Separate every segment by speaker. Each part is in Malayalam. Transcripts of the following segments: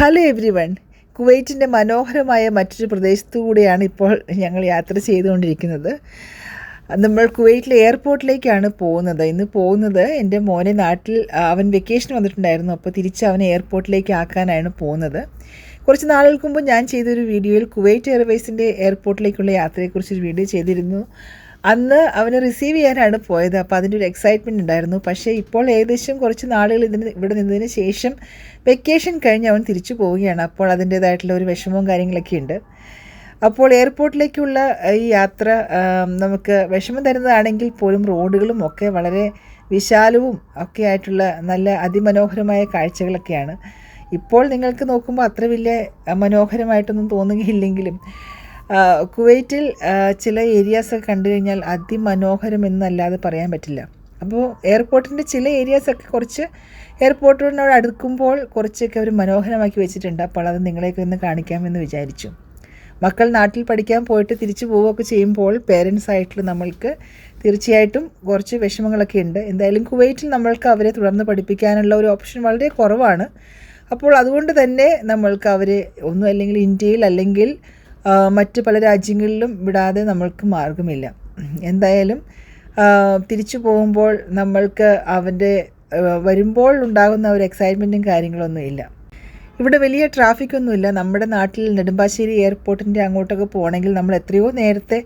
Speaker 1: ഹലോ എവ്രി വൺ കുവൈറ്റിന്റെ മനോഹരമായ മറ്റൊരു പ്രദേശത്തു കൂടെയാണ് ഇപ്പോൾ ഞങ്ങൾ യാത്ര ചെയ്തുകൊണ്ടിരിക്കുന്നത്. നമ്മൾ കുവൈറ്റിലെ എയർപോർട്ടിലേക്കാണ് പോകുന്നത്. ഇന്ന് പോകുന്നത് എന്റെ മോനെ നാട്ടിൽ അവൻ വെക്കേഷൻ വന്നിട്ടുണ്ടായിരുന്നു. അപ്പോൾ തിരിച്ച് അവനെ എയർപോർട്ടിലേക്ക് ആക്കാനാണ് പോകുന്നത്. കുറച്ച് നാളുകൾക്ക് മുമ്പ് ഞാൻ ചെയ്തൊരു വീഡിയോയിൽ കുവൈറ്റ് എയർവേസിന്റെ എയർപോർട്ടിലേക്കുള്ള യാത്രയെക്കുറിച്ചൊരു വീഡിയോ ചെയ്തിരുന്നു. അന്ന് അവനെ റിസീവ് ചെയ്യാനാണ് പോയത്. അപ്പോൾ അതിന്റെ ഒരു എക്സൈറ്റ്മെന്റ് ഉണ്ടായിരുന്നു. പക്ഷേ ഇപ്പോൾ ഏകദേശം കുറച്ച് നാളുകൾ ഇതിന് ഇവിടെ നിന്നതിന് ശേഷം വെക്കേഷൻ കഴിഞ്ഞ് അവൻ തിരിച്ചു പോവുകയാണ്. അപ്പോൾ അതിന്റേതായിട്ടുള്ള ഒരു വിഷമവും കാര്യങ്ങളൊക്കെ ഉണ്ട്. അപ്പോൾ എയർപോർട്ടിലേക്കുള്ള ഈ യാത്ര നമുക്ക് വിഷമം തരുന്നതാണെങ്കിൽ പോലും റോഡുകളും ഒക്കെ വളരെ വിശാലവും ഒക്കെ ആയിട്ടുള്ള നല്ല അതിമനോഹരമായ കാഴ്ചകളൊക്കെയാണ്. ഇപ്പോൾ നിങ്ങൾക്ക് നോക്കുമ്പോൾ അത്ര വലിയ മനോഹരമായിട്ടൊന്നും തോന്നുകയില്ലെങ്കിലും കുവൈറ്റിൽ ചില ഏരിയാസൊക്കെ കണ്ടു കഴിഞ്ഞാൽ അതിമനോഹരം എന്നല്ലാതെ പറയാൻ പറ്റില്ല. അപ്പോൾ എയർപോർട്ടിന്റെ ചില ഏരിയാസൊക്കെ കുറച്ച് എയർപോർട്ടിനോട് അടുക്കുമ്പോൾ കുറച്ചൊക്കെ അവർ മനോഹരമാക്കി വെച്ചിട്ടുണ്ട്. അപ്പോൾ അത് നിങ്ങളെയൊക്കെ ഒന്ന് കാണിക്കാമെന്ന് വിചാരിച്ചു. മക്കൾ നാട്ടിൽ പഠിക്കാൻ പോയിട്ട് തിരിച്ചു പോവുകയൊക്കെ ചെയ്യുമ്പോൾ പേരൻസ് ആയിട്ടുള്ള നമ്മൾക്ക് തീർച്ചയായിട്ടും കുറച്ച് വിഷമങ്ങളൊക്കെ ഉണ്ട്. എന്തായാലും കുവൈറ്റിൽ നമ്മൾക്ക് അവരെ തുടർന്ന് പഠിപ്പിക്കാനുള്ള ഒരു ഓപ്ഷൻ വളരെ കുറവാണ്. അപ്പോൾ അതുകൊണ്ട് തന്നെ നമ്മൾക്ക് അവരെ ഒന്നും അല്ലെങ്കിൽ ഇന്ത്യയിൽ അല്ലെങ്കിൽ മറ്റ് പല രാജ്യങ്ങളിലും വിടാതെ നമ്മൾക്ക് മാർഗമില്ല എന്തായാലും തിരിച്ചു പോകുമ്പോൾ നമ്മൾക്ക് അവന്റെ വരുമ്പോൾ ഉണ്ടാകുന്ന ഒരു എക്സൈറ്റ്മെന്റും കാര്യങ്ങളൊന്നും ഇല്ല. ഇവിടെ വലിയ ട്രാഫിക് ഒന്നുമില്ല നമ്മുടെ നാട്ടിൽ നെടുമ്പാശ്ശേരി എയർപോർട്ടിന്റെ അങ്ങോട്ടൊക്കെ പോകണമെങ്കിൽ നമ്മൾ എത്രയോ നേരത്തെ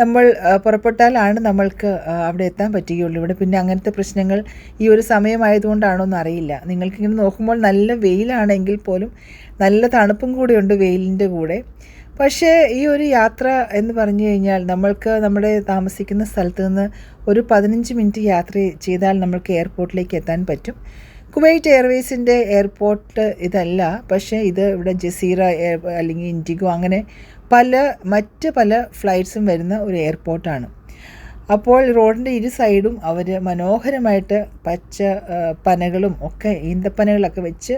Speaker 1: നമ്മൾ പുറപ്പെട്ടാലാണ് നമ്മൾക്ക് അവിടെ എത്താൻ പറ്റുകയുള്ളൂ. ഇവിടെ പിന്നെ അങ്ങനത്തെ പ്രശ്നങ്ങൾ ഈ ഒരു സമയമായതുകൊണ്ടാണോ എന്ന് അറിയില്ല നിങ്ങൾക്കിങ്ങനെ നോക്കുമ്പോൾ നല്ല വെയിലാണെങ്കിൽ പോലും നല്ല തണുപ്പും കൂടെയുണ്ട് വെയിലിന്റെ കൂടെ. പക്ഷേ ഈ ഒരു യാത്ര എന്ന് പറഞ്ഞു കഴിഞ്ഞാൽ നമ്മൾക്ക് നമ്മുടെ താമസിക്കുന്ന സ്ഥലത്ത് നിന്ന് ഒരു പതിനഞ്ച് മിനിറ്റ് യാത്ര ചെയ്താൽ നമ്മൾക്ക് എയർപോർട്ടിലേക്ക് എത്താൻ പറ്റും. കുവൈറ്റ് എയർവേസിന്റെ എയർപോർട്ട് ഇതല്ല. പക്ഷേ ഇത് ഇവിടെ ജസീറ അല്ലെങ്കിൽ ഇൻഡിഗോ അങ്ങനെ പല മറ്റ് പല ഫ്ലൈറ്റ്സും വരുന്ന ഒരു എയർപോർട്ടാണ്. അപ്പോൾ റോഡിന്റെ ഇരു സൈഡും അവർ മനോഹരമായിട്ട് പച്ച പനകളും ഒക്കെ ഈന്തപ്പനകളൊക്കെ വെച്ച്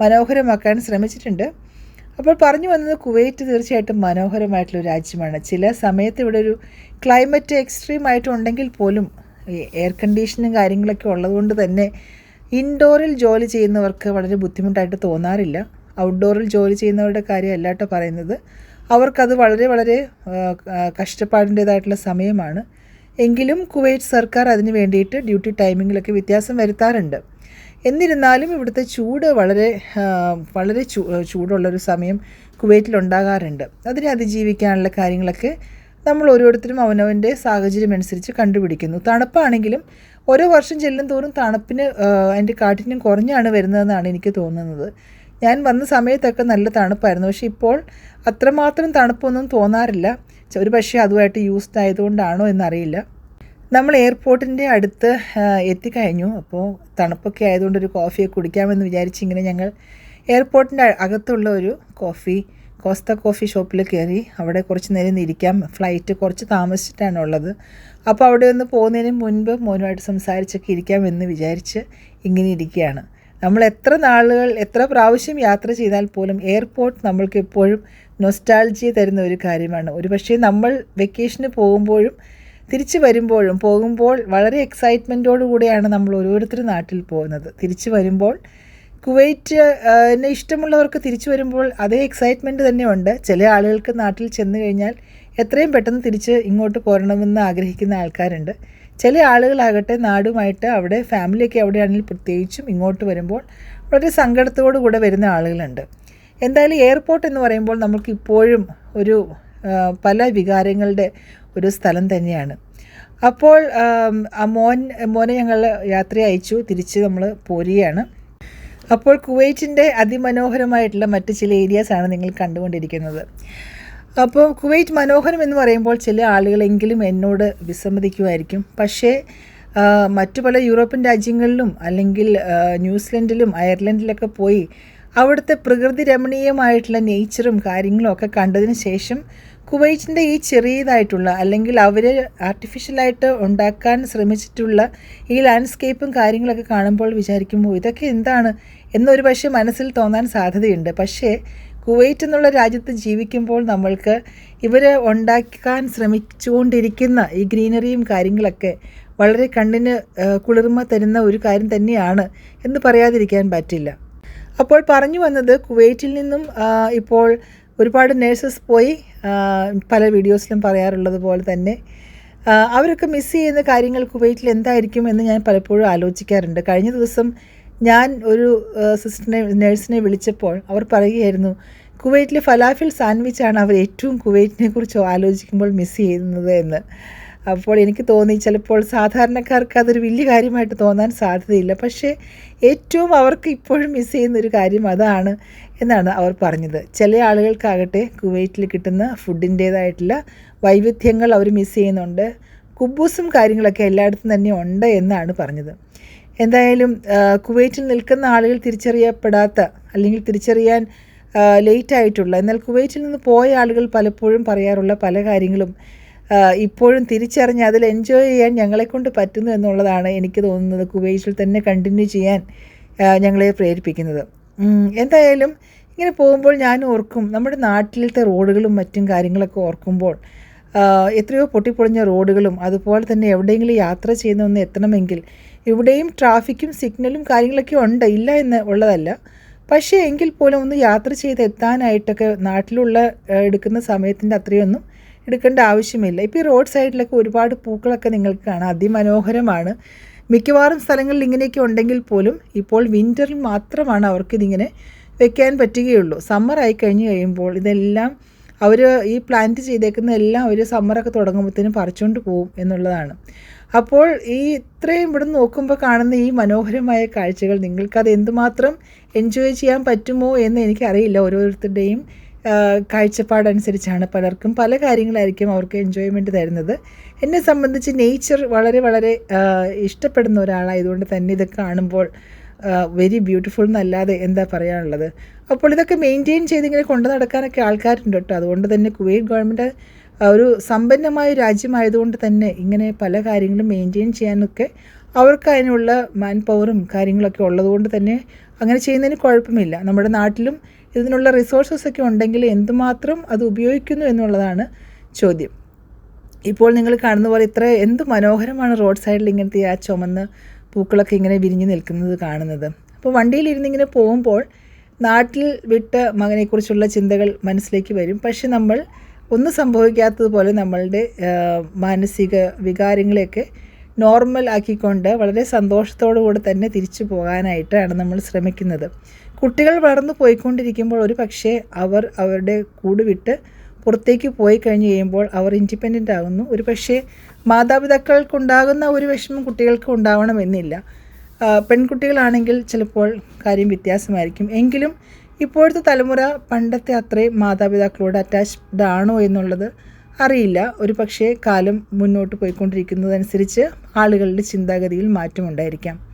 Speaker 1: മനോഹരമാക്കാൻ ശ്രമിച്ചിട്ടുണ്ട്. അപ്പോൾ പറഞ്ഞു വന്നത് കുവൈറ്റ് തീർച്ചയായിട്ടും മനോഹരമായിട്ടുള്ള രാജ്യമാണ്. ചില സമയത്ത് ഇവിടെ ഒരു ക്ലൈമറ്റ് എക്സ്ട്രീം ആയിട്ടുണ്ടെങ്കിൽ പോലും എയർ കണ്ടീഷനും കാര്യങ്ങളൊക്കെ ഉള്ളതുകൊണ്ട് തന്നെ ഇൻഡോറിൽ ജോലി ചെയ്യുന്നവർക്ക് വളരെ ബുദ്ധിമുട്ടായിട്ട് തോന്നാറില്ല. ഔട്ട്ഡോറിൽ ജോലി ചെയ്യുന്നവരുടെ കാര്യമല്ല കേട്ടോ പറയുന്നത്. അവർക്കത് വളരെ വളരെ കഷ്ടപ്പാടിന്റേതായിട്ടുള്ള സമയമാണ്. എങ്കിലും കുവൈറ്റ് സർക്കാർ അതിന് വേണ്ടിയിട്ട് ഡ്യൂട്ടി ടൈമിങ്ങിലൊക്കെ വ്യത്യാസം വരുത്താറുണ്ട്. എന്നിരുന്നാലും ഇവിടുത്തെ ചൂട് വളരെ വളരെ ചൂ ചൂടുള്ളൊരു സമയം കുവൈറ്റിൽ ഉണ്ടാകാറുണ്ട് അതിനെ അതിജീവിക്കാനുള്ള കാര്യങ്ങളൊക്കെ നമ്മൾ ഓരോരുത്തരും അവനവന്റെ സാഹചര്യം അനുസരിച്ച് കണ്ടുപിടിക്കുന്നു. തണുപ്പാണെങ്കിലും ഓരോ വർഷം ചെല്ലും തോറും തണുപ്പിന് അതിന്റെ കാഠിന്യം കുറഞ്ഞാണ് വരുന്നതെന്നാണ് എനിക്ക് തോന്നുന്നത്. ഞാൻ വന്ന സമയത്തൊക്കെ നല്ല തണുപ്പായിരുന്നു. പക്ഷേ ഇപ്പോൾ അത്രമാത്രം തണുപ്പൊന്നും തോന്നാറില്ല. ഒരു പക്ഷേ അതുമായിട്ട് യൂസ്ഡ് ആയതുകൊണ്ടാണോ എന്നറിയില്ല. നമ്മൾ എയർപോർട്ടിന്റെ അടുത്ത് എത്തിക്കഴിഞ്ഞു. അപ്പോൾ തണുപ്പൊക്കെ ആയതുകൊണ്ട് ഒരു കോഫിയൊക്കെ കുടിക്കാമെന്ന് വിചാരിച്ച് ഇങ്ങനെ ഞങ്ങൾ എയർപോർട്ടിന്റെ അകത്തുള്ള ഒരു കോഫി കോസ്ത കോഫി ഷോപ്പിൽ കയറി. അവിടെ കുറച്ച് നേരം ഇരിക്കാം. ഫ്ലൈറ്റ് കുറച്ച് താമസിച്ചിട്ടാണ് ഉള്ളത്. അപ്പോൾ അവിടെ ഒന്ന് പോകുന്നതിന് മുൻപ് മോനുമായിട്ട് സംസാരിച്ചൊക്കെ ഇരിക്കാം എന്ന് വിചാരിച്ച് ഇങ്ങനെ ഇരിക്കുകയാണ്. നമ്മൾ എത്ര നാളുകൾ എത്ര പ്രാവശ്യം യാത്ര ചെയ്താൽ പോലും എയർപോർട്ട് നമ്മൾക്ക് എപ്പോഴും നൊസ്റ്റാൾജിയ തരുന്ന ഒരു കാര്യമാണ്. ഒരു പക്ഷേ നമ്മൾ വെക്കേഷന് പോകുമ്പോഴും തിരിച്ചു വരുമ്പോഴും പോകുമ്പോൾ വളരെ എക്സൈറ്റ്മെന്റോടു കൂടിയാണ് നമ്മൾ ഓരോരുത്തരും നാട്ടിൽ പോകുന്നത്. തിരിച്ചു വരുമ്പോൾ കുവൈറ്റ് എന്നെ ഇഷ്ടമുള്ളവർക്ക് തിരിച്ചു വരുമ്പോൾ അതേ എക്സൈറ്റ്മെന്റ് തന്നെയുണ്ട് ചില ആളുകൾക്ക് നാട്ടിൽ ചെന്ന് കഴിഞ്ഞാൽ എത്രയും പെട്ടെന്ന് തിരിച്ച് ഇങ്ങോട്ട് പോരണമെന്ന് ആഗ്രഹിക്കുന്ന ആൾക്കാരുണ്ട്. ചില ആളുകളാകട്ടെ നാടുമായിട്ട് അവിടെ ഫാമിലിയൊക്കെ അവിടെയാണെങ്കിൽ പ്രത്യേകിച്ചും ഇങ്ങോട്ട് വരുമ്പോൾ വളരെ സങ്കടത്തോടു കൂടെ വരുന്ന ആളുകളുണ്ട്. എന്തായാലും എയർപോർട്ട് എന്ന് പറയുമ്പോൾ നമുക്കിപ്പോഴും ഒരു പല വികാരങ്ങളുടെ ഒരു സ്ഥലം തന്നെയാണ്. അപ്പോൾ ആം, മോൻ മോനെ ഞങ്ങൾ യാത്ര അയച്ചു. തിരിച്ച് നമ്മൾ പോരുകയാണ്. അപ്പോൾ കുവൈറ്റിന്റെ അതിമനോഹരമായിട്ടുള്ള മറ്റ് ചില ഏരിയാസാണ് നിങ്ങൾ കണ്ടുകൊണ്ടിരിക്കുന്നത്. അപ്പോൾ കുവൈറ്റ് മനോഹരം എന്ന് പറയുമ്പോൾ ചില ആളുകളെങ്കിലും എന്നോട് വിസമ്മതിക്കുമായിരിക്കും. പക്ഷേ മറ്റു പല യൂറോപ്യൻ രാജ്യങ്ങളിലും അല്ലെങ്കിൽ ന്യൂസിലൻഡിലും അയർലൻഡിലൊക്കെ പോയി അവിടുത്തെ പ്രകൃതി രമണീയമായിട്ടുള്ള നേച്ചറും കാര്യങ്ങളും ഒക്കെ കണ്ടതിന് ശേഷം കുവൈറ്റിന്റെ ഈ ചെറിയതായിട്ടുള്ള അല്ലെങ്കിൽ അവർ ആർട്ടിഫിഷ്യലായിട്ട് ഉണ്ടാക്കാൻ ശ്രമിച്ചിട്ടുള്ള ഈ ലാൻഡ്സ്കേപ്പും കാര്യങ്ങളൊക്കെ കാണുമ്പോൾ വിചാരിക്കുമ്പോൾ ഇതൊക്കെ എന്താണ്? എന്നൊരു പക്ഷേ മനസ്സിൽ തോന്നാൻ സാധ്യതയുണ്ട്. പക്ഷേ കുവൈറ്റ് എന്നുള്ള രാജ്യത്ത് ജീവിക്കുമ്പോൾ നമ്മൾക്ക് ഇവർ ഉണ്ടാക്കാൻ ശ്രമിച്ചുകൊണ്ടിരിക്കുന്ന ഈ ഗ്രീനറിയും കാര്യങ്ങളൊക്കെ വളരെ കണ്ണിന് കുളിർമ തരുന്ന ഒരു കാര്യം തന്നെയാണ് എന്ന് പറയാതിരിക്കാൻ പറ്റില്ല. അപ്പോൾ പറഞ്ഞു വന്നത് കുവൈറ്റിൽ നിന്നും ഇപ്പോൾ ഒരുപാട് നേഴ്സസ് പോയി പല വീഡിയോസിലും പറയാറുള്ളത് പോലെ തന്നെ. അവരൊക്കെ മിസ് ചെയ്യുന്ന കാര്യങ്ങൾ കുവൈറ്റിൽ എന്തായിരിക്കും എന്ന് ഞാൻ പലപ്പോഴും ആലോചിക്കാറുണ്ട്. കഴിഞ്ഞ ദിവസം ഞാൻ ഒരു സിസ്റ്ററിനെ നേഴ്സിനെ വിളിച്ചപ്പോൾ അവർ പറയുകയായിരുന്നു കുവൈറ്റിലെ ഫലാഫിൽ സാൻഡ്വിച്ചാണ് അവർ ഏറ്റവും കുവൈറ്റിനെ കുറിച്ച് ആലോചിക്കുമ്പോൾ മിസ് ചെയ്യുന്നത് എന്ന്. അപ്പോൾ എനിക്ക് തോന്നി ചിലപ്പോൾ സാധാരണക്കാർക്ക് അതൊരു വലിയ കാര്യമായിട്ട് തോന്നാൻ സാധ്യതയില്ല. പക്ഷേ ഏറ്റവും അവർക്ക് ഇപ്പോഴും മിസ് ചെയ്യുന്ന ഒരു കാര്യം അതാണ് എന്നാണ് അവർ പറഞ്ഞത്. ചില ആളുകൾക്കാകട്ടെ കുവൈറ്റിൽ കിട്ടുന്ന ഫുഡിന്റേതായിട്ടുള്ള വൈവിധ്യങ്ങൾ അവർ മിസ് ചെയ്യുന്നുണ്ട്. കുബൂസും കാര്യങ്ങളൊക്കെ എല്ലായിടത്തും തന്നെ ഉണ്ട് എന്നാണ് പറഞ്ഞത്. എന്തായാലും കുവൈറ്റിൽ നിൽക്കുന്ന ആളുകൾ തിരിച്ചറിയപ്പെടാത്ത അല്ലെങ്കിൽ തിരിച്ചറിയാൻ ലേറ്റ് ആയിട്ടുള്ള എന്നാൽ കുവൈറ്റിൽ നിന്ന് പോയ ആളുകൾ പലപ്പോഴും പറയാറുള്ള പല കാര്യങ്ങളും ഇപ്പോഴും തിരിച്ചറിഞ്ഞ് അതിൽ എൻജോയ് ചെയ്യാൻ ഞങ്ങളെക്കൊണ്ട് പറ്റുന്നു എന്നുള്ളതാണ് എനിക്ക് തോന്നുന്നത്. കുവൈറ്റിൽ തന്നെ കണ്ടിന്യൂ ചെയ്യാൻ ഞങ്ങളെ പ്രേരിപ്പിക്കുന്നത്. എന്തായാലും ഇങ്ങനെ പോകുമ്പോൾ ഞാൻ ഓർക്കും നമ്മുടെ നാട്ടിലത്തെ റോഡുകളും മറ്റും കാര്യങ്ങളൊക്കെ ഓർക്കുമ്പോൾ എത്രയോ പൊട്ടിപ്പൊളിഞ്ഞ റോഡുകളും അതുപോലെ തന്നെ എവിടെയെങ്കിലും യാത്ര ചെയ്യുന്ന ഒന്ന് എത്തണമെങ്കിൽ ഇവിടെയും ട്രാഫിക്കും സിഗ്നലും കാര്യങ്ങളൊക്കെ ഉണ്ട്. ഇല്ല എന്ന് ഉള്ളതല്ല. പക്ഷേ എങ്കിൽ പോലും ഒന്ന് യാത്ര ചെയ്ത് എത്താനായിട്ടൊക്കെ നാട്ടിലുള്ള എടുക്കുന്ന സമയത്തിന്റെ അത്രയൊന്നും എടുക്കേണ്ട ആവശ്യമില്ല. ഇപ്പോൾ ഈ റോഡ് സൈഡിലൊക്കെ ഒരുപാട് പൂക്കളൊക്കെ നിങ്ങൾക്ക് കാണാം. അതിമനോഹരമാണ്. മിക്കവാറും സ്ഥലങ്ങളിൽ ഇങ്ങനെയൊക്കെ ഉണ്ടെങ്കിൽ പോലും ഇപ്പോൾ വിന്ററിൽ മാത്രമാണ് അവർക്കിതിങ്ങനെ വെക്കാൻ പറ്റുകയുള്ളൂ. സമ്മർ ആയി കഴിഞ്ഞ് കഴിയുമ്പോൾ ഇതെല്ലാം അവർ ഈ പ്ലാന്റ് ചെയ്തേക്കുന്ന എല്ലാം അവർ സമ്മറൊക്കെ തുടങ്ങുമ്പോഴത്തേനും പറിച്ചുകൊണ്ട് പോകും എന്നുള്ളതാണ്. അപ്പോൾ ഈ ഇത്രയും ഇവിടെ നോക്കുമ്പോൾ കാണുന്ന ഈ മനോഹരമായ കാഴ്ചകൾ നിങ്ങൾക്കത് എന്തുമാത്രം എൻജോയ് ചെയ്യാൻ പറ്റുമോ എന്ന് എനിക്കറിയില്ല. ഓരോരുത്തരുടെയും കാഴ്ചപ്പാടനുസരിച്ചാണ് പലർക്കും പല കാര്യങ്ങളായിരിക്കും അവർക്ക് എൻജോയ്മെന്റ് തരുന്നത്. എന്നെ സംബന്ധിച്ച് നേച്ചർ വളരെ വളരെ ഇഷ്ടപ്പെടുന്ന ഒരാളായതുകൊണ്ട് തന്നെ ഇത് കാണുമ്പോൾ വെരി ബ്യൂട്ടിഫുൾ എന്നല്ലാതെ എന്താ പറയാനുള്ളത്? അപ്പോൾ ഇതൊക്കെ മെയിന്റെയിൻ ചെയ്ത് ഇങ്ങനെ കൊണ്ടു നടക്കാനൊക്കെ ആൾക്കാരുണ്ട് കേട്ടോ. അതുകൊണ്ട് തന്നെ കുവൈറ്റ് ഗവൺമെന്റ് ഒരു സമ്പന്നമായ രാജ്യമായതുകൊണ്ട് തന്നെ ഇങ്ങനെ പല കാര്യങ്ങളും മെയിന്റെയിൻ ചെയ്യാനൊക്കെ അവർക്ക് അതിനുള്ള മാൻ പവറും കാര്യങ്ങളൊക്കെ ഉള്ളതുകൊണ്ട് തന്നെ അങ്ങനെ ചെയ്യുന്നതിന് കുഴപ്പമില്ല. നമ്മുടെ നാട്ടിലും ഇതിനുള്ള റിസോഴ്സസ് ഒക്കെ ഉണ്ടെങ്കിൽ എന്തുമാത്രം അത് ഉപയോഗിക്കുന്നു എന്നുള്ളതാണ് ചോദ്യം. ഇപ്പോൾ നിങ്ങൾ കാണുന്ന പോലെ ഇത്ര എന്ത് മനോഹരമാണ് റോഡ് സൈഡിൽ ഇങ്ങനത്തെ ആ ചുമന്ന് പൂക്കളൊക്കെ ഇങ്ങനെ വിരിഞ്ഞു നിൽക്കുന്നത് കാണുന്നത്. അപ്പോൾ വണ്ടിയിലിരുന്ന് ഇങ്ങനെ പോകുമ്പോൾ നാട്ടിൽ വിട്ട മകനെക്കുറിച്ചുള്ള ചിന്തകൾ മനസ്സിലേക്ക് വരും. പക്ഷെ നമ്മൾ ഒന്നും സംഭവിക്കാത്തതുപോലെ നമ്മളുടെ മാനസിക വികാരങ്ങളെയൊക്കെ നോർമൽ ആക്കിക്കൊണ്ട് വളരെ സന്തോഷത്തോടു കൂടി തന്നെ തിരിച്ചു പോകാനായിട്ടാണ് നമ്മൾ ശ്രമിക്കുന്നത്. കുട്ടികൾ വളർന്നു പോയിക്കൊണ്ടിരിക്കുമ്പോൾ ഒരു പക്ഷേ അവർ അവരുടെ കൂട് വിട്ട് പുറത്തേക്ക് പോയി കഴിഞ്ഞ് കഴിയുമ്പോൾ അവർ ഇൻഡിപെൻഡന്റ് ആകുന്നു ഒരു പക്ഷേ മാതാപിതാക്കൾക്കുണ്ടാകുന്ന ഒരു വിഷമം കുട്ടികൾക്ക് ഉണ്ടാവണമെന്നില്ല. പെൺകുട്ടികളാണെങ്കിൽ ചിലപ്പോൾ കാര്യം വ്യത്യാസമായിരിക്കും. എങ്കിലും ഇപ്പോഴത്തെ തലമുറ പണ്ടത്തെ അത്രയും മാതാപിതാക്കളോട് അറ്റാച്ച്ഡ് ആണോ എന്നുള്ളത് അറിയില്ല. ഒരു പക്ഷേ കാലം മുന്നോട്ട് പോയിക്കൊണ്ടിരിക്കുന്നതനുസരിച്ച് ആളുകളുടെ ചിന്താഗതിയിൽ മാറ്റമുണ്ടായിരിക്കാം.